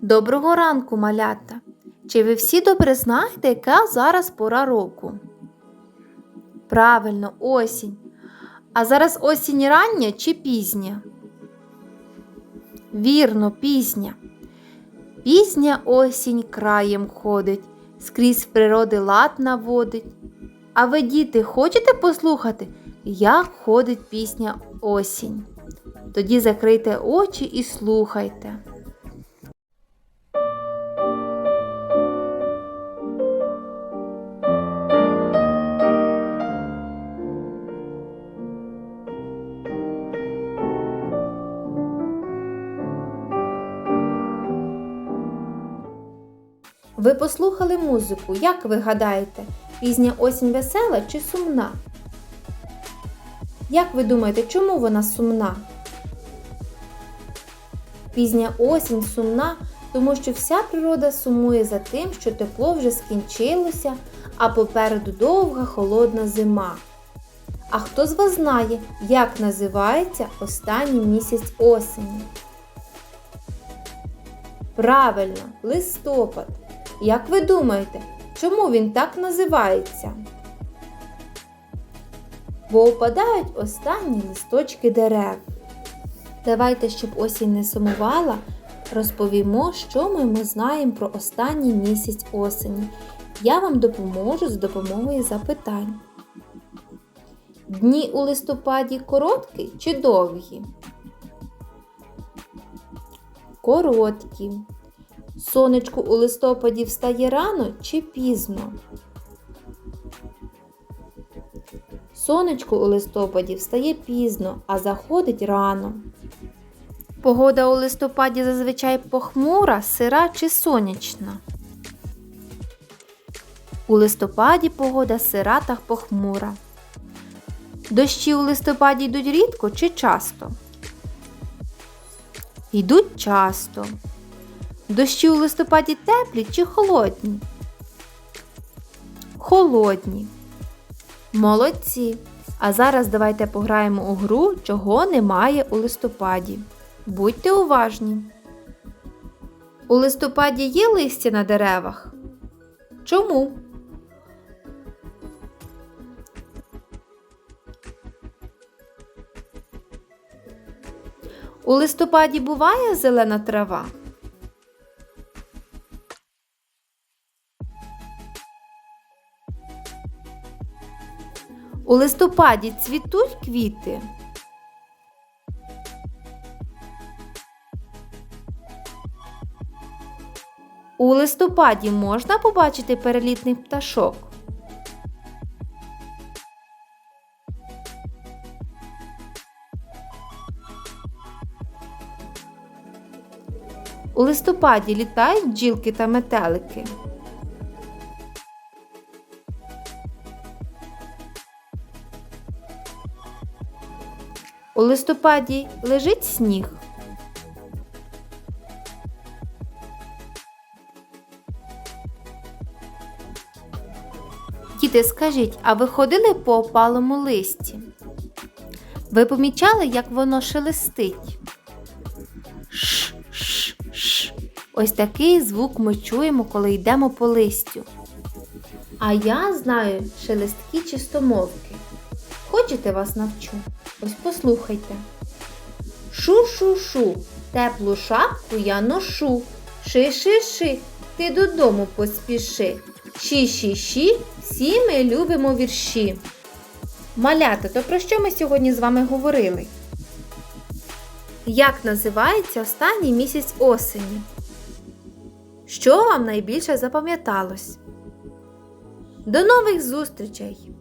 Доброго ранку, малята! Чи ви всі добре знаєте, яка зараз пора року? Правильно, осінь. А зараз осінь рання чи пізня? Вірно, пізня. Пізня осінь краєм ходить, скрізь в природи лад наводить. А ви, діти, хочете послухати, як ходить пісня осінь? Тоді закрийте очі і слухайте. Ви послухали музику. Як ви гадаєте, пізня осінь весела чи сумна? Як ви думаєте, чому вона сумна? Пізня осінь сумна, тому що вся природа сумує за тим, що тепло вже скінчилося, а попереду довга холодна зима. А хто з вас знає, як називається останній місяць осені? Правильно, листопад. Як ви думаєте, чому він так називається? Бо опадають останні листочки дерев. Давайте, щоб осінь не сумувала, розповімо, що ми, ми знаємо про останній місяць осені. Я вам допоможу з допомогою запитань. Дні у листопаді короткі чи довгі? Короткі. Сонечко у листопаді встає рано чи пізно? Сонечко у листопаді встає пізно, а заходить рано. Погода у листопаді зазвичай похмура, сира чи сонячна. У листопаді погода сира та похмура. Дощі у листопаді йдуть рідко чи часто? Йдуть часто. Дощі у листопаді теплі чи холодні? Холодні. Молодці. А зараз давайте пограємо у гру, чого немає у листопаді. Будьте уважні. У листопаді є листя на деревах? Чому? У листопаді буває зелена трава? У листопаді цвітуть квіти. У листопаді можна побачити перелітних пташок. У листопаді літають бджілки та метелики. У листопаді лежить сніг. Діти, скажіть, а ви ходили по опалому листі? Ви помічали, як воно шелестить? Ш, ш, ш. Ось такий звук ми чуємо, коли йдемо по листю. А я знаю шелесткі чистомовки. Хочете вас навчу? Ось послухайте. Шу-шу-шу, теплу шапку я ношу. Ши-ши-ши, ти додому поспіши. Ші-ші-ші, всі ми любимо вірші. Малята, то про що ми сьогодні з вами говорили? Як називається останній місяць осені? Що вам найбільше запам'яталось? До нових зустрічей!